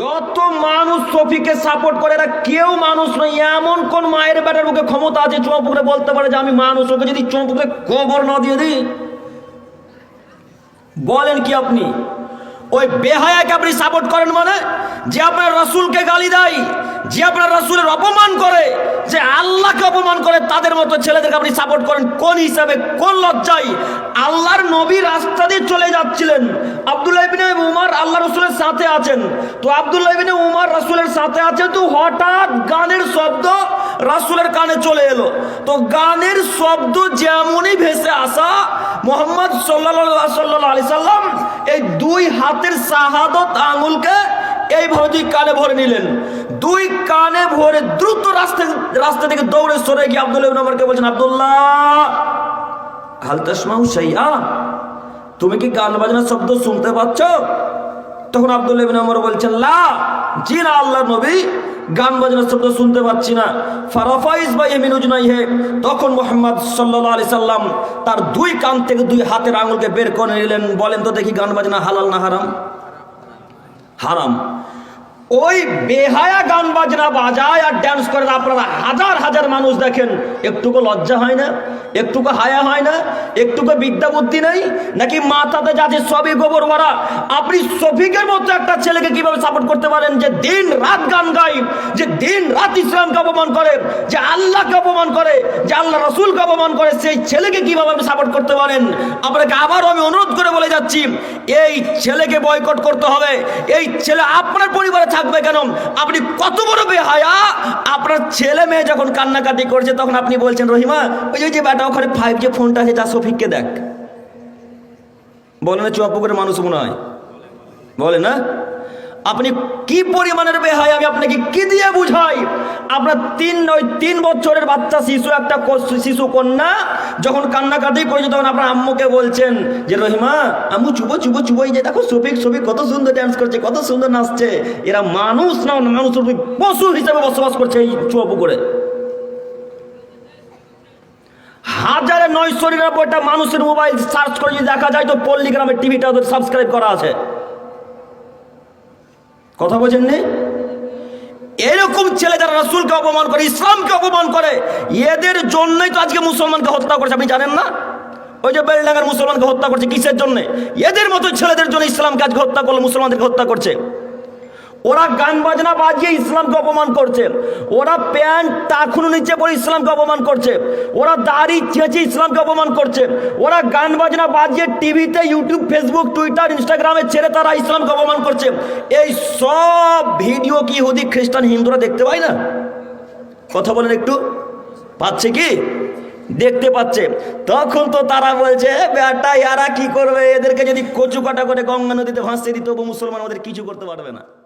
যত মানুষ শফিকে সাপোর্ট করে, এরা কেউ মানুষ নয়, এমন কোন মায়ের বেটার মুখে ক্ষমতা আছে, চুয়াপুকুরে বলতে পারে যে আমি মানুষ, ওকে যদি চুয়াপুকুরে কবর না দিয়ে দিই? বলেন কি আপনি? ওই বেহায়াকে আপনি সাপোর্ট করেন মানে যে আপনার রসুলকে গালি দেয়, যে আপনার রসুলের অপমান করে, যে আল্লাহকে অপমান করে, তাদের মতো ছেলেদেরকে আপনি সাপোর্ট করেন কোন হিসাবে, কোন লজ্জায়? নবী রাস্তা দিয়ে চলে যাচ্ছিলেন। আব্দুল্লাহ ইবিনে উমার আল্লাহ রসুলের সাথে আছেন। তো আব্দুল্লাহ উমার রসুলের সাথে আছেন তো হঠাৎ গানের শব্দ রাসুলের কানে চলে এলো। তো গানের শব্দ যেমনই ভেসে আসা, মোহাম্মদ সাল্লাহ সাল্লাহ আলি সাল্লাম এই দুই হাতের শাহাদত আঙুলকে এইভাবে দুই কানে ভরে নিলেন। দুই কানে ভরে দ্রুত রাস্তা রাস্তা থেকে দৌড়ে সরে গিয়ে আব্দুল্লাহ ইবনে বলছেন, আব্দুল্লাহ হাল তাসমাউ শাইআ। তুমি কি গান বাজনার শব্দ শুনতে পাচ্ছ? তখন আব্দুল্লাহ ইবনে ওমর বলছেন, লা, জি না, আল্লাহর নবী, গান বাজনার শব্দ শুনতে পাচ্ছি না। ফারাফাইজ বা এমিন উজনাইহে, তখন মোহাম্মদ সাল্লাল্লাহু আলাইহি সাল্লাম তার দুই কান থেকে দুই হাতের আঙুলকে বের করে নিলেন। বলেন তো দেখি গান বাজনা হালাল না হারাম? হারাম। ওই বেহায়া গান বাজনা বাজায় আর ড্যান্স করে আপনারা হাজার হাজার মানুষ দেখেন, একটুকু লজ্জা হয় না? একটুকু হায়া হয় না? একটুকু বিদ্যা বুদ্ধি নেই? নাকি মাথাতে যাচ্ছে সবই গোবর ভরা আপনি শফিকের মতো একটা ছেলেকে কীভাবে সাপোর্ট করতে পারেন যে দিন রাত গান গায়, যে দিন রাত ইসলামকে অপমান করে, যে আল্লাহকে অপমান করে, যে আল্লাহ রসুলকে অপমান করে, সেই ছেলেকে কীভাবে আপনি সাপোর্ট করতে পারেন? আপনাকে আবারও আমি অনুরোধ করে বলে যাচ্ছি, এই ছেলেকে বয়কট করতে হবে। এই ছেলে আপনার পরিবারে থাকবে কেন? আপনি কত বড় বেহায়া। আপনার ছেলে মেয়ে যখন কান্নাকাটি করছে, তখন আপনি বলছেন, রহিমা, ওই যে- বেটা ওখানে ফাইভ জি ফোনটা আছে, যা সফিককে দেখ। বলে না চুয়াপুকুরের মানুষ মনে হয়? বলে না? আপনি কি পরিমাণের বেহাই আমি আপনাকে কি দিয়ে বুঝাই? আপনার তিন নয়, তিন বছরের বাচ্চা, শিশু, একটা শিশু কন্যা, যখন কান্নাকাটি করেছে, তখন আপনার আম্মুকে বলছেন যে, রহিমা, আম্মু চুবো চুবো চুবো এই যে, দেখো সফিক সফিক কত সুন্দর ডান্স করছে, কত সুন্দর নাচছে। এরা মানুষ না, মানুষ পশু হিসাবে বসবাস করছে এই চুয়াপুকুরে হাজারে নয়শো নিরানব্বইটা মানুষের মোবাইল সার্চ করে যদি দেখা যায়, তো পল্লী গ্রামের টিভিটা ওদের সাবস্ক্রাইব করা আছে। কথা বলছেন নেই এরকম ছেলে যারা রাসুলকে অপমান করে, ইসলামকে অপমান করে, এদের জন্যই তো আজকে মুসলমানকে হত্যা করেছে। আপনি জানেন না? ওই যে বেলডাঙ্গার মুসলমানকে হত্যা করছে, কিসের জন্য? এদের মতো ছেলেদের জন্য ইসলামকে আজকে হত্যা করল, মুসলমানদেরকে হত্যা করছে। ওরা গান বাজনা বাজিয়ে ইসলামকে অপমান করছে। ওরা প্যান্ট টাকুনো নিচে পড়ে ইসলামকে অপমান করছে। ওরা দাড়ি চেঁচে ইসলামকে অপমান করছে। ওরা গান বাজনা বাজিয়ে টিভিতে, ইউটিউব, ফেসবুক, টুইটার, ইনস্টাগ্রামে ছেড়ে তারা ইসলামকে অপমান করছে। এই সব ভিডিও কি হুদি খ্রিস্টান, হিন্দুরা দেখতে পায় না? কথা বলেন একটু। পাচ্ছে কি? দেখতে পাচ্ছে। তখন তো তারা বলছে, "এ বেটা ইয়ারা কি করবে? এদেরকে যদি কচু কাটা করে গঙ্গা নদীতে ভাসিয়ে দিত মুসলমান ওদের কিছু করতে পারবে না।